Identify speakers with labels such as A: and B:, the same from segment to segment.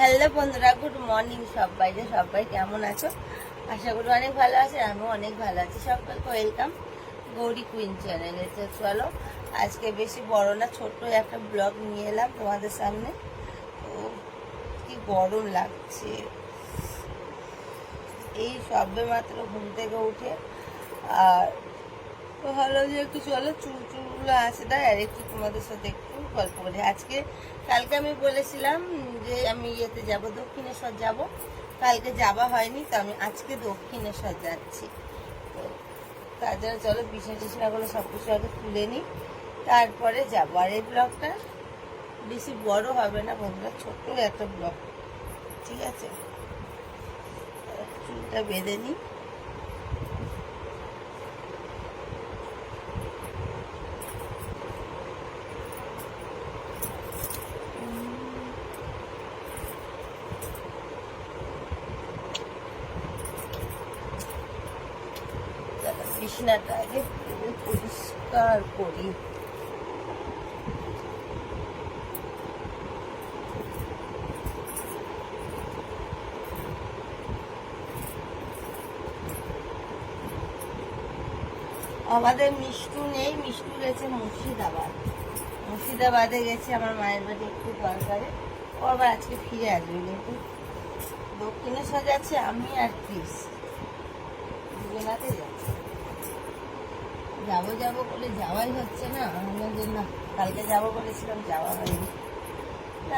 A: Hello বন্ধুরা, good morning সবাই। যে সবাই কেমন আছো? আশা করি অনেক ভালো আছে, আমিও অনেক ভালো আছি। সকলকে ওয়েলকাম গৌরী কুইন চ্যানেলে চলো, আজকে বেশি বড় না, ছোট্ট একটা ব্লগ নিয়ে এলাম তোমাদের সামনে। তো কি গরম লাগছে। এই সবে মাত্র ঘুম থেকে উঠে আর ভালো যে একটু চলো চুল চুলগুলো আছে। তাই আর একটু তোমাদের সাথে একটু গল্প করি। আজকে, কালকে আমি বলেছিলাম যে আমি ইয়েতে যাব, দক্ষিণেশ্বর যাব। কালকে যাওয়া হয়নি, তো আমি আজকে দক্ষিণেশ্বর যাচ্ছি। তো তার জন্য চলো, বিছানা টিছানাগুলো সব কিছু আগে তুলে নিই, তারপরে যাব। আর এই ব্লগটা বেশি বড় হবে না বন্ধুরা, ছোট্ট একটা ব্লগ, ঠিক আছে? চুলটা বেঁধে নিই। আগে পরিষ্কার করি। আমাদের মিষ্টু নেই, মিষ্টু গেছে মুর্শিদাবাদ। মুর্শিদাবাদে গেছে আমার মায়ের বাড়ি একটু দরকারে। ও আবার আজকে ফিরে আসবে কিন্তু। দক্ষিণেশ্বর যাচ্ছে আমি আর ক্রিস। দুজনাতে যাচ্ছি। যাব যাব বলে যাওয়াই হচ্ছে না। আমরা যে না কালকে যাব বলেছিলাম যাওয়া হয়নি।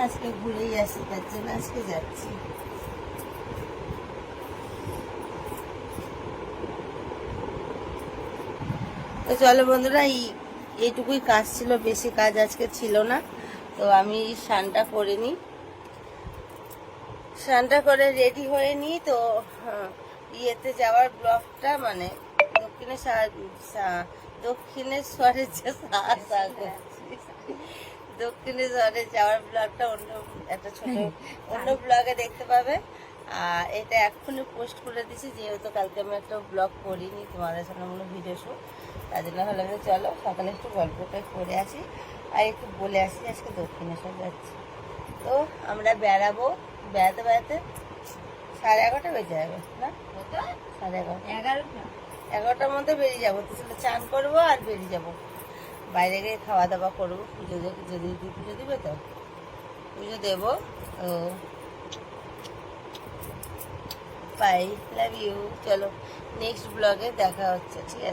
A: আজকে ঘুরেই আসি তার জন্য আজকে যাচ্ছি। তো চলো বন্ধুরা এই এইটুকুই কাজ ছিল বেশি কাজ আজকে ছিল না। তো আমি স্নানটা করে নিই। স্নানটা করে রেডি হয়ে নিই তো হ্যাঁ, ইয়েতে যাওয়ার ব্লগটা মানে দক্ষিণেশ্বর সা- দক্ষিণেশ্বরের যে দক্ষিণেশ্বরে যাওয়ার ব্লগটা অন্য একটা ছোট অন্য ব্লগে দেখতে পাবে। আর এটা এক্ষুনি পোস্ট করে দিছি যেহেতু কালকে আমি একটা ব্লগ করিনি তোমাদের সামনে কোনো ভিডিও শুট তার জন্য হলো যে চলো সকালে একটু গল্পটা করে আসি। আর একটু বলে আসি আজকে দক্ষিণেশ্বর যাচ্ছি। তো আমরা বেড়াবো বেড়াতে বেড়াতে সাড়ে এগারোটা বেজে যাবে না? সাড়ে এগারোটা।
B: এগারোটা।
A: এগারোটার মধ্যে বেরিয়ে যাব। তো সেটা চান করব আর বেরিয়ে যাব। বাইরে গিয়ে খাওয়া দাওয়া করব। পুজো পুজো দিদি পুজো দিবে তো? পুজো দেবো। ও। বাই লাভ ইউ চলো নেক্সট ব্লগে দেখা হচ্ছে। ঠিক আছে।